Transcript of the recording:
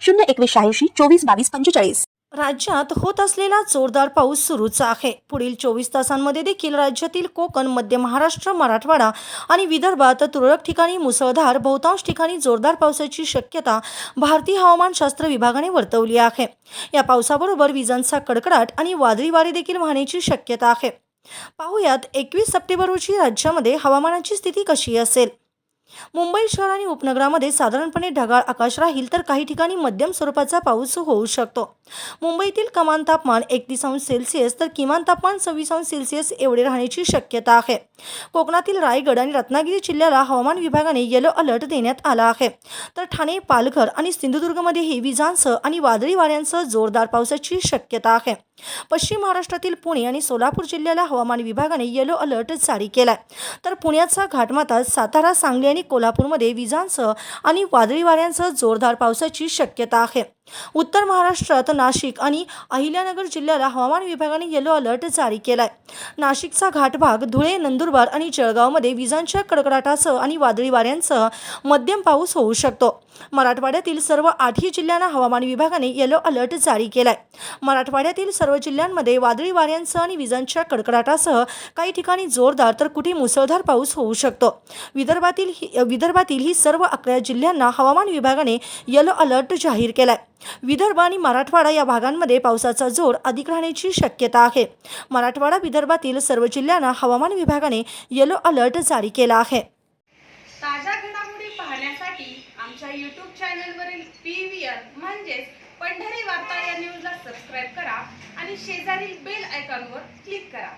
शून्य एकवीस शहाऐंशी चोवीस बावीस पंचेचाळीस. राज्यात होत असलेला जोरदार पाऊस सुरूच आहे. पुढील चोवीस तासांमध्ये देखील राज्यातील कोकण मध्य महाराष्ट्र मराठवाडा आणि विदर्भात तुरळक ठिकाणी मुसळधार बहुतांश ठिकाणी जोरदार पावसाची शक्यता भारतीय हवामानशास्त्र विभागाने वर्तवली आहे. या पावसाबरोबर विजांचा कडकडाट आणि वादळी वारे देखील वाहण्याची शक्यता आहे. पाहुयात एकवीस सप्टेंबर रोजी राज्यामध्ये हवामानाची स्थिती कशी असेल? मुंबई शहर आणि उपनगरामध्ये साधारणपणे ढगाळ आकाश राहील तर काही ठिकाणी मध्यम स्वरूपाचा पाऊस होऊ शकतो. मुंबईतील कमान तापमान एकतीस अंश सेल्सिअस तर किमान तापमान सव्वीस अंश सेल्सिअस एवढे राहण्याची शक्यता आहे. कोकणातील रायगड आणि रत्नागिरी जिल्ह्याला हवामान विभागाने येलो अलर्ट देण्यात आला आहे. तर ठाणे पालघर आणि सिंधुदुर्गमध्येही विजांसह आणि वादळी वाऱ्यांसह जोरदार पावसाची शक्यता आहे. पश्चिम महाराष्ट्रातील पुणे आणि सोलापूर जिल्ह्याला हवामान विभागाने येलो अलर्ट जारी केलाय. तर पुण्याचा घाटमाता सातारा सांगली आणि कोल्हापूरमध्ये विजांसह आणि वादळी वाऱ्यांसह जोरदार पावसाची शक्यता आहे. उत्तर महाराष्ट्रात नाशिक आणि अहिल्यानगर जिल्ह्याला हवामान विभागाने येलो अलर्ट जारी केलाय. नाशिकचा घाटभाग धुळे नंदुरबार आणि जळगावमध्ये विजांच्या कडकडाटासह आणि वादळी वाऱ्यांसह मध्यम पाऊस होऊ शकतो. मराठवाड्यातील सर्व आठही जिल्ह्यांना हवामान विभागाने येलो अलर्ट जारी केलाय. मराठवाड्यातील सर्व जिल्ह्यांमध्ये वादळी वाऱ्यांसह आणि विजांच्या कडकडाटासह काही ठिकाणी जोरदार तर कुठे मुसळधार पाऊस होऊ शकतो. विदर्भातील ही विदर्भातील ही सर्व अकरा जिल्ह्यांना हवामान विभागाने येलो अलर्ट जाहीर केलाय. विदर्भ आणि मराठवाडा या भागांमध्ये पावसाचा जोर अधिक राहण्याची शक्यता आहे. मराठवाडा विदर्भातील सर्व जिल्ह्यांना हवामान विभागाने येलो अलर्ट जारी केला आहे. ताज्या घडामोडी पाहण्यासाठी आमच्या यूट्यूब चॅनलवरील पी व्ही आर म्हणजेच पंढरी वार्ता या न्यूजला सबस्क्राईब करा आणि शेजारील बेल आयकॉनवर क्लिक करा.